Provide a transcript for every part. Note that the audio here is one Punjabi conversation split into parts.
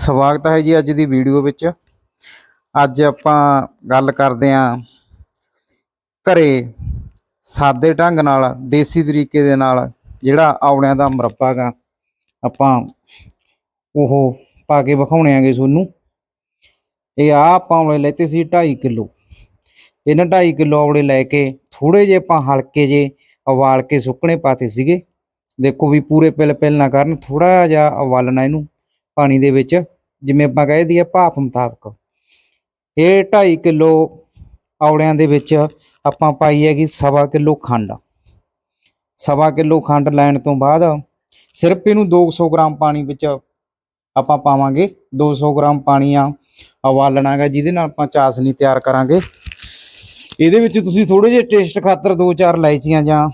ਸਵਾਗਤ ਹੈ ਜੀ ਅੱਜ ਦੀ ਵੀਡੀਓ ਵਿੱਚ। ਅੱਜ ਆਪਾਂ ਗੱਲ ਕਰਦੇ ਆਂ ਘਰੇ ਸਾਦੇ ਢੰਗ ਨਾਲ, ਦੇਸੀ ਤਰੀਕੇ ਦੇ ਨਾਲ ਜਿਹੜਾ ਆਵਲਿਆਂ ਦਾ ਮੁਰੱਬਾ ਗਾ, ਆਪਾਂ ਉਹ ਪਾ ਕੇ ਵਿਖਾਉਣੇ ਆਂਗੇ ਤੁਹਾਨੂੰ। ਇਹ ਆ ਆਪਾਂ ਆਵਲੇ ਲੈਤੇ ਸੀ 2.5 ਕਿਲੋ। ਇਹਨਾਂ 2.5 ਕਿਲੋ ਆਵਲੇ ਲੈ ਕੇ ਥੋੜੇ ਜਿਹੇ ਆਪਾਂ ਹਲਕੇ ਜੇ ਉਬਾਲ ਕੇ ਸੁੱਕਣੇ ਪਾਤੇ ਸੀਗੇ। ਦੇਖੋ ਵੀ ਪੂਰੇ ਪਿਲ ਪਿਲ ਨਾ ਕਰਨ ਥੋੜਾ ਜਿਹਾ ਉਬਾਲਣਾ ਇਹਨੂੰ। ਪਾਣੀ ਦੇ ਵਿੱਚ, ਜਿਵੇਂ ਆਪਾਂ ਕਹਿ ਦਈਏ ਭਾਪ ਮੁਤਾਬਕ। ਇਹ 2.5 ਕਿਲੋ ਔਲਿਆਂ ਦੇ ਵਿੱਚ ਆਪਾਂ ਪਾਈ ਹੈਗੀ ਸਵਾ ਕਿਲੋ ਖੰਡ। ਸਵਾ ਕਿਲੋ ਖੰਡ ਲੈਣ ਤੋਂ ਬਾਅਦ ਸਿਰਫ ਇਹਨੂੰ 200 ਗ੍ਰਾਮ ਪਾਣੀ ਵਿੱਚ ਆਪਾਂ ਪਾਵਾਂਗੇ। 200 ਗ੍ਰਾਮ ਪਾਣੀ ਆ ਉਬਾਲਣਾ ਗਾ ਜਿਹਦੇ ਨਾਲ ਆਪਾਂ ਚਾਸਨੀ ਤਿਆਰ ਕਰਾਂਗੇ। ਇਹਦੇ ਵਿੱਚ ਤੁਸੀਂ ਥੋੜੇ ਜਿਹੇ ਟੇਸਟ ਖਾਤਰ ਦੋ ਚਾਰ ਇਲਾਇਚੀਆਂ ਜਾਂ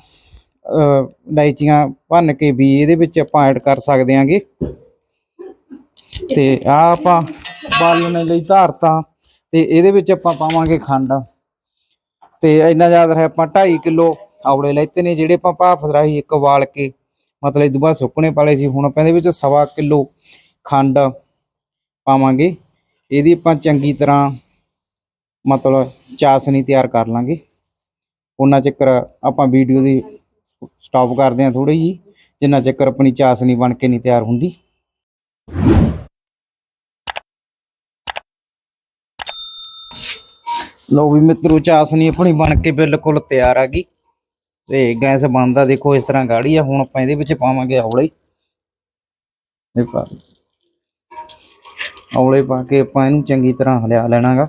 ਇਲਾਇਚੀਆਂ ਭੰਨ ਕੇ ਵੀ ਇਹਦੇ ਵਿੱਚ ਆਪਾਂ ਐਡ ਕਰ ਸਕਦੇ ਆਂਗੇ। ਤੇ ਆ ਆਪਾਂ ਬਾਲਣ ਲਈ ਧਾਰਤਾ ਤੇ ਇਹਦੇ ਵਿੱਚ ਆਪਾਂ ਪਾਵਾਂਗੇ ਖੰਡ। ਤੇ ਇੰਨਾ ਯਾਦ ਰਹੇ ਆਪਾਂ 2.5 ਕਿਲੋ ਆਵਲੇ ਲੈਤੇ ਨੇ, ਜਿਹੜੇ ਆਪਾਂ ਭਾਫ ਰਾਹੀਂ ਇੱਕ ਵਾਲ ਕੇ ਮਤਲਬ ਇਹ ਤੋਂ ਸੁੱਕਣੇ ਪਾਲੇ ਸੀ, ਹੁਣ ਆਪਾਂ ਇਹਦੇ ਵਿੱਚ ਸਵਾ ਕਿਲੋ ਖੰਡ ਪਾਵਾਂਗੇ। ਇਹਦੀ ਆਪਾਂ ਚੰਗੀ ਤਰ੍ਹਾਂ ਮਤਲਬ ਚਾਸਨੀ ਤਿਆਰ ਕਰ ਲਾਂਗੇ। ਉਹਨਾਂ ਚੱਕਰ ਆਪਾਂ ਵੀਡੀਓ ਦੀ ਸਟਾਪ ਕਰਦੇ ਹਾਂ ਥੋੜੀ ਜੀ ਜਿੰਨਾ ਚੱਕਰ ਆਪਣੀ ਚਾਸਨੀ ਬਣ ਕੇ ਨਹੀਂ ਤਿਆਰ ਹੁੰਦੀ। ਲੋ ਵੀ ਮਿੱਤਰੋ ਚਾਸਨੀ ਆਪਣੀ ਬਣ ਕੇ ਬਿਲਕੁਲ ਤਿਆਰ ਆ ਗਈ। ਤੇ ਗੈਸ ਬੰਦਾ ਦੇਖੋ ਇਸ ਤਰ੍ਹਾਂ ਗਾੜੀ ਆ, ਹੁਣ ਆਪਾਂ ਇਹਦੇ ਵਿੱਚ ਪਾਵਾਂਗੇ ਔਲੇ। ਇਹ ਪਾ ਔਲੇ ਪਾ ਕੇ ਆਪਾਂ ਇਹਨੂੰ ਚੰਗੀ ਤਰ੍ਹਾਂ ਹਲਿਆ ਲੈਣਾਗਾ।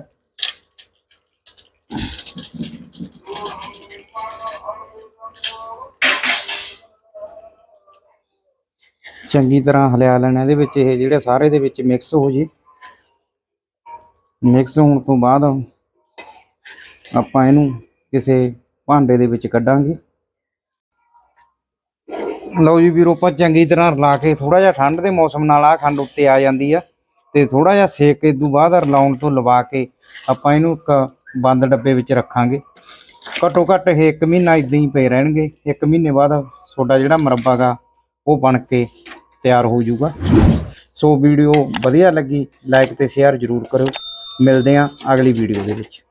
ਚੰਗੀ ਤਰ੍ਹਾਂ ਹਲਿਆ ਲੈਣਾ ਇਹਦੇ ਵਿੱਚ, ਇਹ ਜਿਹੜੇ ਸਾਰੇ ਦੇ ਵਿੱਚ ਮਿਕਸ ਹੋ ਜੇ। ਮਿਕਸ ਹੋਣ ਤੋਂ ਬਾਅਦ ਆਪਾਂ ਇਹਨੂੰ ਕਿਸੇ ਭਾਂਡੇ ਦੇ ਵਿੱਚ ਕੱਢਾਂਗੇ। ਲਓ ਜੀ ਵੀਰੋ, ਆਪਾਂ ਚੰਗੀ ਤਰ੍ਹਾਂ ਰਲਾ ਕੇ ਥੋੜਾ ਜਿਹਾ ਠੰਡ ਦੇ ਮੌਸਮ ਨਾਲ ਆ ਖੰਡ ਉੱਤੇ ਆ ਜਾਂਦੀ ਆ ਤੇ ਥੋੜਾ ਜਿਹਾ ਸੇਕ ਇਸ ਤੋਂ ਬਾਅਦ ਰਲਾਉਣ ਤੋਂ ਲਵਾ ਕੇ ਆਪਾਂ ਇਹਨੂੰ ਇੱਕ ਬੰਦ ਡੱਬੇ ਵਿੱਚ ਰੱਖਾਂਗੇ। ਘੱਟੋ ਘੱਟ ਇਹ 1 ਮਹੀਨਾ ਇਦਾਂ ਹੀ ਪਏ ਰਹਿਣਗੇ। 1 ਮਹੀਨੇ ਬਾਅਦ ਤੁਹਾਡਾ ਜਿਹੜਾ ਮੁਰੱਬਾ ਗਾ, ਉਹ ਬਣ ਕੇ ਤਿਆਰ ਹੋ ਜਾਊਗਾ। ਸੋ ਵੀਡੀਓ ਵਧੀਆ ਲੱਗੀ ਲਾਈਕ ਤੇ ਸ਼ੇਅਰ ਜ਼ਰੂਰ ਕਰਿਓ। ਮਿਲਦੇ ਹਾਂ ਅਗਲੀ ਵੀਡੀਓ ਦੇ ਵਿੱਚ।